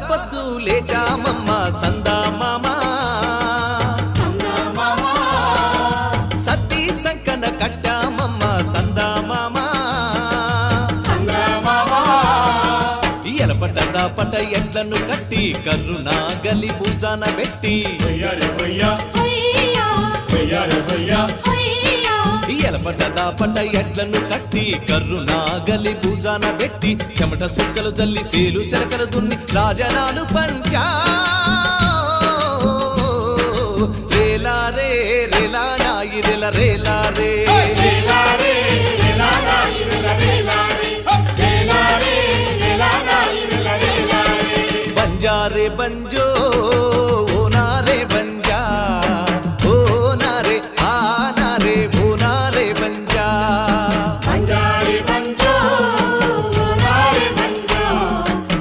పొద్దు లేచామమ్మ సందా మామా సతీ సంకన కట్టామమ్మ సందా మామా ఎలపట దాపట ఎడ్లను కట్టి కర్రునా గలి పూజాన పెట్టి. ఎలపట దాపట ఎడ్లను కట్టి కర్రు నాగలి భూజాన పెట్టి చెమట సుక్కలు జల్లి సేలు శరకలు దున్ని రాజనాలు పంచా. రేలా రే రేలా నాయి రేల రేలా రే. బంజారే బంజో